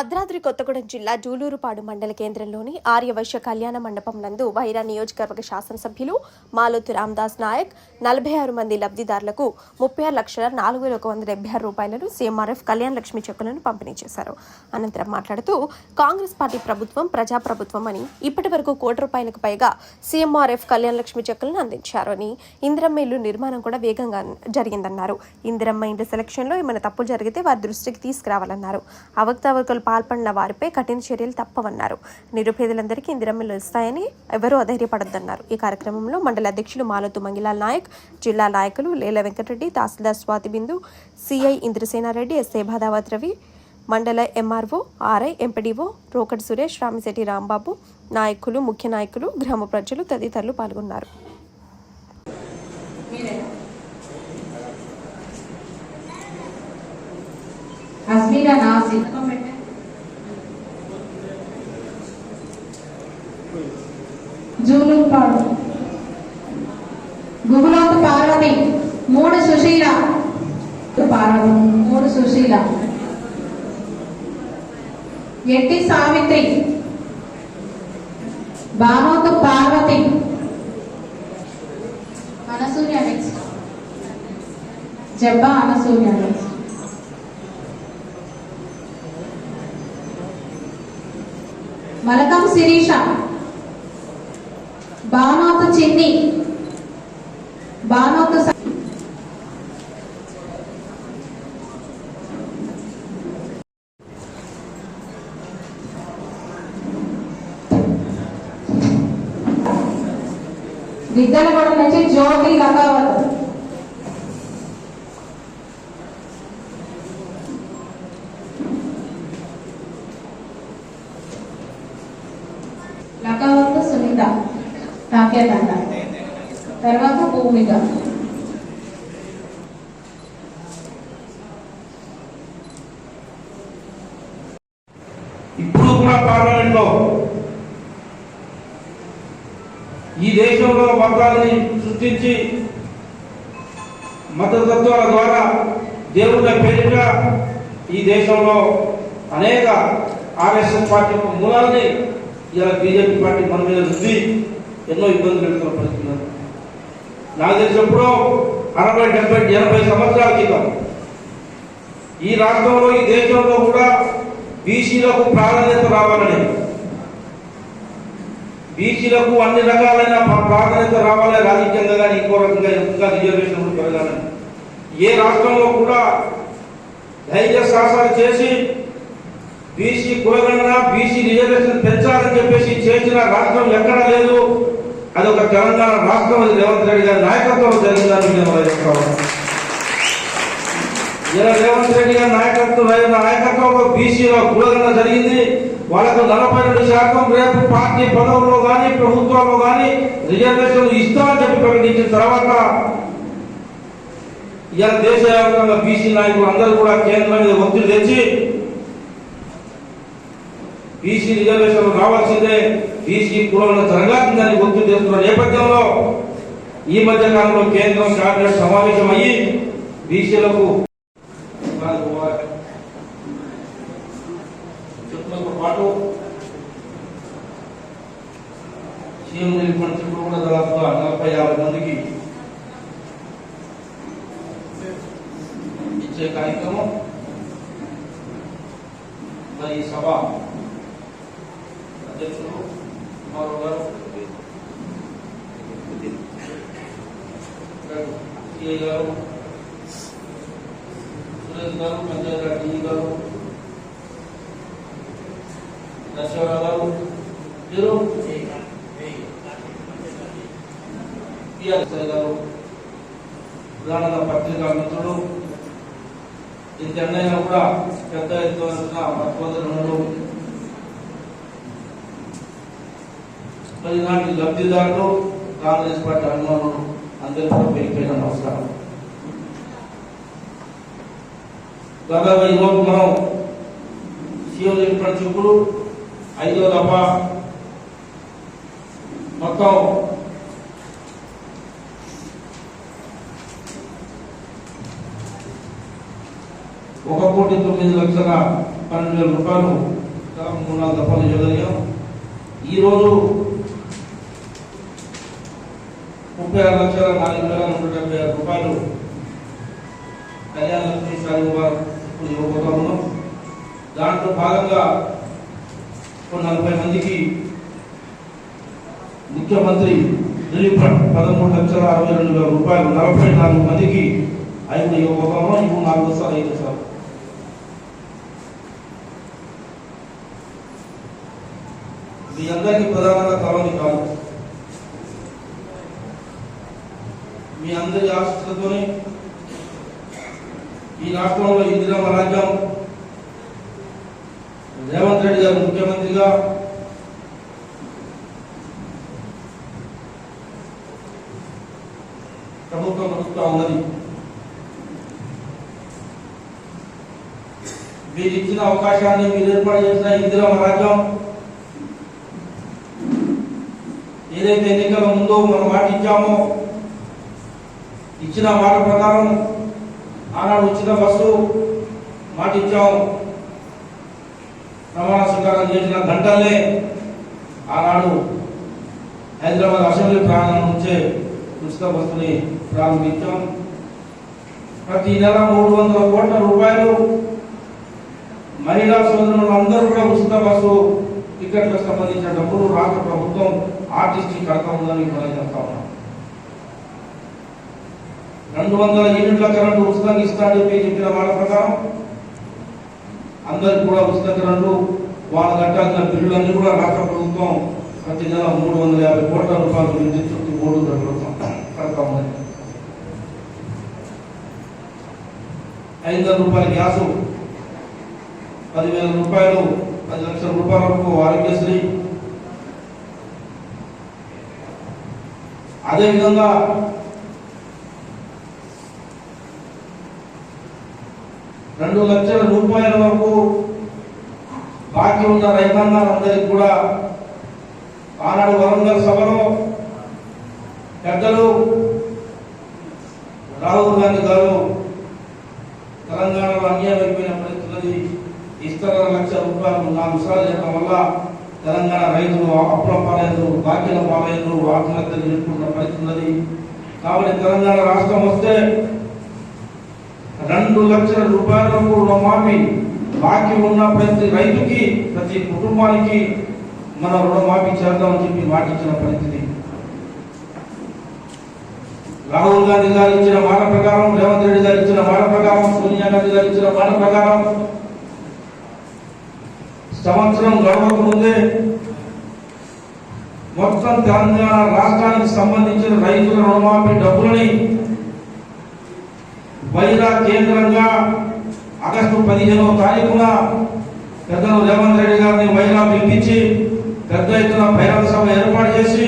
భద్రాద్రి కొత్తగూడెం జిల్లా జూలూరుపాడు మండల కేంద్రంలోని ఆర్యవైశ్య కళ్యాణ మండపం నందు వైరా నియోజకవర్గ శాసనసభ్యులు మాలోతు రామ్దాస్ నాయక్ నలభై ఆరు మంది లబ్ధిదారులకు ముప్పై ఆరు లక్షల నాలుగు వేల ఒక వంద డెబ్బై ఆరు రూపాయలను సీఎంఆర్ఎఫ్ కళ్యాణ లక్ష్మి చెక్కులను పంపిణీ చేశారు. అనంతరం మాట్లాడుతూ కాంగ్రెస్ పార్టీ ప్రభుత్వం ప్రజాప్రభుత్వం అని ఇప్పటి వరకు కోటి రూపాయలకు పైగా సీఎంఆర్ఎఫ్ కళ్యాణ లక్ష్మి చెక్కులను అందించారు అని ఇందిరమ్మ ఇల్లు నిర్మాణం కూడా వేగంగా జరిగిందన్నారు. ఇందిరమ్మ ఇంటి సెలక్షన్లో ఏమైనా తప్పులు జరిగితే వారి దృష్టికి తీసుకురావాలన్నారు. అవకతవకలు పాల్పడిన వారిపై కఠిన చర్యలు తప్పవన్నారు. నిరుపేదలందరికీ ఇందిరమ్మలు ఇస్తాయని ఎవరూ అధైర్యపడద్దన్నారు. ఈ కార్యక్రమంలో మండల అధ్యక్షులు మాలతు మంగిలాల్ నాయక్ జిల్లా నాయకులు లేల వెంకటరెడ్డి తహసీల్దార్ Swathi Bindu CI Indrasenareddy SA Badavath Ravi mandal MRO RI MPDO Rokati Suresh Ramisetti Rambabu నాయకులు ముఖ్య నాయకులు గ్రామ ప్రజలు తదితరులు పాల్గొన్నారు. హస్మీరా జూలూరుపాడు గుగులోతు పార్వతి మూడు సుశీల. పార్వతి మూడు సుశీల. ఎట్టి సావిత్రి. బానోతు పార్వతి. అనసూయ నెక్స్ట్. జబ్బా అనసూయ నెక్స్ట్. మలకం శిరీష. బానోతు చిన్ని. బానోతు స- గిద్దలగూడ నుంచి జ్యోతి లకావత్ లకావత్ సునీత రాకేతండ తర్వాత భూమిక. ఇప్పుడు కూడా పార్లమెంట్లో ఈ దేశంలో మతాన్ని సృష్టించి మతతత్వాల ద్వారా దేవుళ్ళ పేరిట ఈ దేశంలో అనేక ఆర్ఎస్ఎస్ పార్టీ యొక్క ఇలా బీజేపీ పార్టీ మన మీద రుద్ది ఎన్నో ఇబ్బందులు పెడుతున్న పరిస్థితులు నాకు తెలిసినప్పుడు అరవై డెబ్బై ఎనభై సంవత్సరాల క్రితం ఈ రాష్ట్రంలో ఈ దేశంలో కూడా బీసీలకు ప్రాధాన్యత రావాలని బీసీలకు అన్ని రకాలైన ప్రాధాన్యత రావాలి రాజకీయంగా కానీ ఇంకో రకంగా ఇంకా రిజర్వేషన్ పెరగాలని ఏ రాష్ట్రంలో కూడా ధైర్య సాహసాలు చేసి బీసీ కులగణన బీసీ రిజర్వేషన్ పెంచాలని చెప్పేసి చేసిన రాష్ట్రం ఎక్కడా లేదు. అది ఒక తెలంగాణ రాష్ట్రం అది రేవంత్ రెడ్డి గారి నాయకత్వంలో జరిగిందని మేము ఇలా రేవంత్ రెడ్డి గారి నాయకత్వం నాయకత్వంలో బీసీలో కులగణన జరిగింది. వాళ్ళకు నలభై రెండు శాతం రేపు పార్టీ పదవుల్లో కానీ ప్రభుత్వంలో కానీ రిజర్వేషన్ ఇస్తామని చెప్పి ప్రకటించిన తర్వాత ఇలా దేశవ్యాప్తంగా బీసీ నాయకులు అందరూ కూడా కేంద్రం మీద ఒత్తిడి తెచ్చి బీసీ రిజర్వేషన్ రావాల్సిందే బీసీ కులంలో జరగాల్సిందని ఒత్తిడి చేస్తున్న నేపథ్యంలో ఈ మధ్య కాలంలో కేంద్రం కేబినెట్ సమావేశమయ్యి బీసీలకు చెప్పడంతో పాటు సీఎం నిలిపిన చెట్లు కూడా దాదాపుగా నలభై యాభై మందికి ఇచ్చే కార్యక్రమం మరి ఈ సభ అధ్యక్షులు కుమారు గారు సిఐ గారు సురేష్ గారు పంచాయతీ డి గారు నరసింహరావు గారు మీరు పిఆర్ఎస్ఐ గారు ప్రధానంగా పత్రికా మిత్రులు ఇంకెన్నైనా కూడా పెద్ద ఎత్తున పట్టుబడులు మరి ఇలాంటి లబ్ధిదారులు కాంగ్రెస్ పార్టీ అభిమానులు అందరూ కూడా పేరుపైన నమస్కారం. దాదాపు ఈరోజు మనం సీఎం చెప్పిన చూపుడు ఐదో దఫ మొత్తం ఒక కోటి తొమ్మిది లక్షల పన్నెండు వేల రూపాయలు మూడు నాలుగు దఫాలు ఇవ్వగలిగాం. ఈరోజు ముప్పై ఆరు లక్షల నాలుగు వేల నూట డెబ్బై ఆరు రూపాయలు కళ్యాణ లక్ష్మి షాది ఇప్పుడు ఇవ్వబోతా ఉన్నాం. దాంట్లో భాగంగా నలభై మందికి ముఖ్యమంత్రి రిలీఫ్ ఫండ్ పదమూడు లక్షల అరవై రెండు వేల రూపాయలు నలభై నాలుగు మందికి ఐదు ఇవ్వబోతాము ఇప్పుడు నాలుగు సార్ ఐదు సార్లు మీ అందరికీ ప్రధానంగా కావాలి కాదు. మీ అందరి ఆశలతోనే ఈ రాష్ట్రంలో ఇందిరమ్మ రాజ్యం రేవంత్ రెడ్డి గారు ముఖ్యమంత్రిగా ప్రభుత్వం నడుస్తూ ఉన్నది. మీరు ఇచ్చిన అవకాశాన్ని మీరు ఏర్పాటు చేసిన ఇందిరమ్మ రాజ్యం ఏదైతే ఎన్నికల ముందో మనం మాట ఇచ్చామో ఇచ్చిన మాట ప్రకారం ఆనాడు ఉచిత బస్సు మాట ఇచ్చాము ప్రమాణ స్వీకారం చేసిన గంటలే ఆనాడు హైదరాబాద్ అసెంబ్లీ ప్రాంగణం నుంచే ఉచిత బస్సుని ప్రారంభించాం ప్రతి నెల మూడు వందల కోట్ల రూపాయలు మహిళా సోదరులందరూ కూడా ఉచిత బస్సు టికెట్లకు సంబంధించిన డబ్బులు రాష్ట్ర ప్రభుత్వం ఆర్టిస్ట్ కడతా ఉందని మనం చెప్తా ఉన్నాం. రెండు వందల యూనిట్ల కరెంటు ఉచితంగా ఇస్తాడు అని చెప్పి చెప్పిన వాళ్ళ ప్రకారం అందరికి కూడా ఉచిత కరెంటు వాళ్ళ కట్టాల్సిన బిల్లులన్నీ కూడా రాష్ట్ర ప్రభుత్వం ప్రతి నెల మూడు వందల యాభై కోట్ల రూపాయలు విద్యుత్ శక్తి బోర్డు ప్రభుత్వం కడతా ఉంది? ఐదు వందల రూపాయల గ్యాసు పదివేల రూపాయలు పది లక్షల రూపాయల వరకు ఆరోగ్యశ్రీ అదేవిధంగా రెండు లక్షల రూపాయల వరకు బాకీ ఉన్న రైతాంగాలందరికీ కూడా ఆనాడు వరంగల్ సభలో పెద్దలు రాహుల్ గాంధీ గారు తెలంగాణలో అన్యాయం అయిపోయినప్పుడు ఇస్తున్నది ఇస్తున్న లక్ష రూపాయలు నాలుగు సార్లు చేయడం వల్ల తెలంగాణ రైతులు అప్పుల పాలయ్యారు బాకీల పాలయ్యారు ఆత్మహత్యలు చేసుకుంటున్న పరిస్థితి ఉన్నది. కాబట్టి తెలంగాణ రాష్ట్రం వస్తే రెండు లక్షల రూపాయలకు రుణమాఫీ బాకీ ఉన్న ప్రతి రైతుకి ప్రతి కుటుంబానికి మన రుణమాఫీ చేద్దామని చెప్పి మాటిచ్చిన పరిస్థితి. రాహుల్ గాంధీ గారు ఇచ్చిన మాట ప్రకారం రేవంత్ రెడ్డి గారు ఇచ్చిన మాట ప్రకారం సోనియా గాంధీ గారు ఇచ్చిన మాట ప్రకారం సంవత్సరం గడవక ముందే మొత్తం తెలంగాణ రాష్ట్రానికి సంబంధించిన రైతుల రుణమాఫీ డబ్బులని వైరా కేంద్రంగా ఆగస్టు పదిహేనవ తారీఖున పెద్దలు రేవంత్ రెడ్డి గారిని వైరా పిలిపించి పెద్ద ఎత్తున బహిరంగ సభ ఏర్పాటు చేసి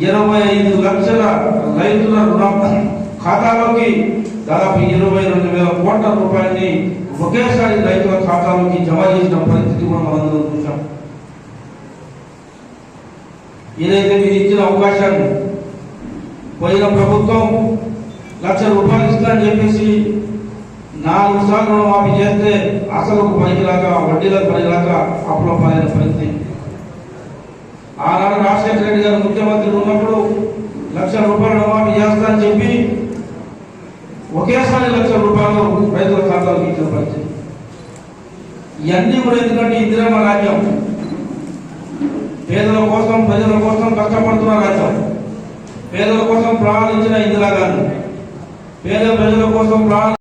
ఇరవై ఐదు లక్షల రైతుల రుణ ఖాతాలోకి దాదాపు ఇరవై రెండు వేల కోట్ల రూపాయలని ఒకేసారి రైతుల ఖాతాలోకి జమ చేసిన పరిస్థితి కూడా మనందరం చూసాం. ఏదైతే మీరు ఇచ్చిన అవకాశాన్ని పోయిన ప్రభుత్వం లక్ష రూపాయలు ఇస్తానని చెప్పేసి నాలుగు సార్లు రుణమాఫీ చేస్తే అసలు పనికిలాక వడ్డీలకు పనిలాక అప్పుల పాలైన పరిస్థితి. ఆనాడు రాజశేఖర రెడ్డి గారు ముఖ్యమంత్రి ఉన్నప్పుడు లక్ష రూపాయలు రుణమాఫీ చేస్తానని చెప్పి ఒకేసారి లక్ష రూపాయలు రైతుల ఖాతాలకు ఇచ్చిన పరిస్థితి ఇవన్నీ కూడా ఎందుకంటే ఇందిరమ్మ రాజ్యం. పేదల కోసం ప్రజల కోసం కష్టపడుతున్న రాజ్యం. పేదల కోసం ప్రాణాలు ఇచ్చిన ఇందిరాగాంధీ. పేద ప్రజల కోసం ప్రాణాలు